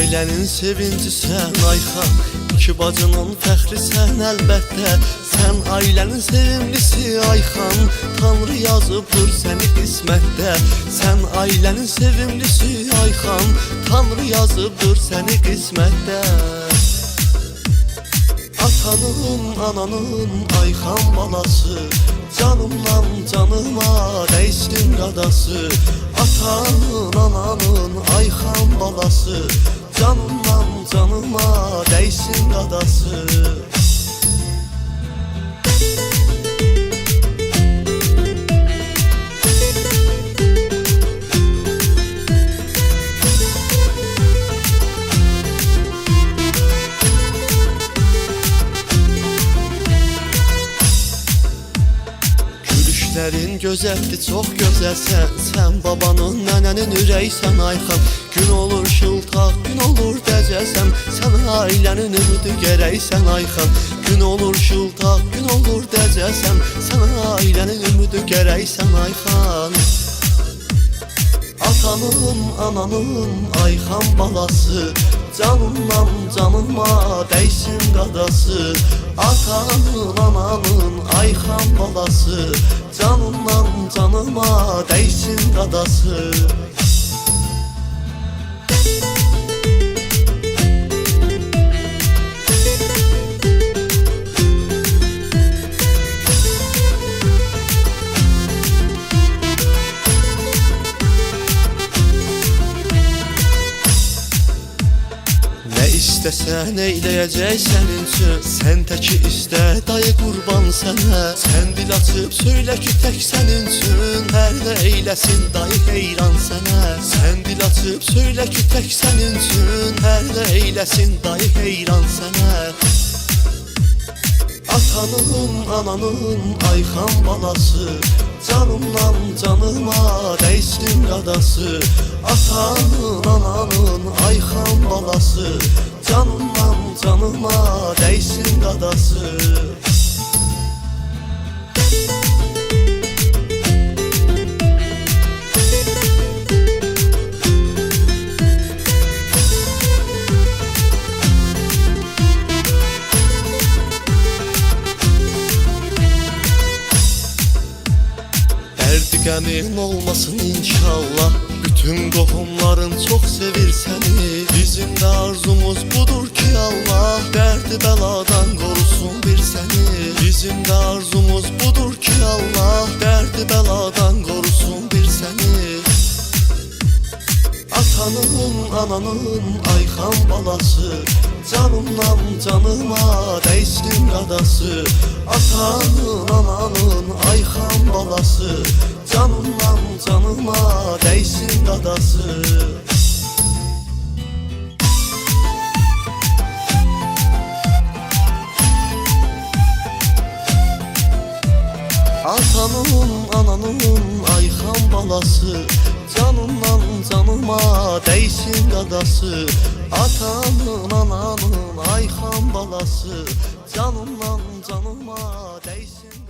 Ailənin sevinci sən Ayxan İki bacının fəxri sən əlbəttə. Sən ailənin sevimlisi Ayxan Tanrı yazıbdır səni qismətdə. Sən ailənin sevimlisi Ayxan Tanrı yazıbdır səni qismətdə. Atanın, ananın, Ayxan balası. Canımdan canıma değsin qadası Atanın, ananın, Ayxan balası Canımdan canıma değsin Gülüşlərin gözəldir, çox gözəlsən Sən babanın, nənənin ürəksən Ayxan Gün olur şıltaq, gün olur dəcəsən Sən ailənin ümidi gərəksən Ayxan Gün olur şıltaq, gün olur dəcəsən Sən ailənin ümidi gərəksən Ayxan Atanın, ananın, Ayxan balası. Canımdan canıma değsin qadası. Atanın, ananın, Ayxan balası. Canımdan canıma değsin qadası Ne istesen eyleyecek senin için? Sen teki iste dayı kurban sana. Sen dil açıp söyle ki senin için. Her ne eylesin dayı heyran sana. Sen dil açıp söyle ki senin için. Her ne eylesin dayı heyran sana Atanın, ananın, Ayxan balası. Canımdan canıma değsin qadası Atanın, ananın, Ayxan balası. Canımdan canıma değsin qadası Derdi qəmin olmasın inşallah. Bütün qohumların çox sevir səni Bizim də arzumuz budur ki Allah Dərdi bəladan qorusun bir səni Bizim də arzumuz budur ki Allah Dərdi bəladan qorusun bir səni Atanın, ananın, Ayxan balası. Canımdan canıma değsin qadası Atanın, ananın, Ayxan balası değsin qadası Atanın, ananın, Ayxan balası. Canımdan canıma değsin qadası Atanın, ananın, Ayxan balası. Canımdan canıma değsin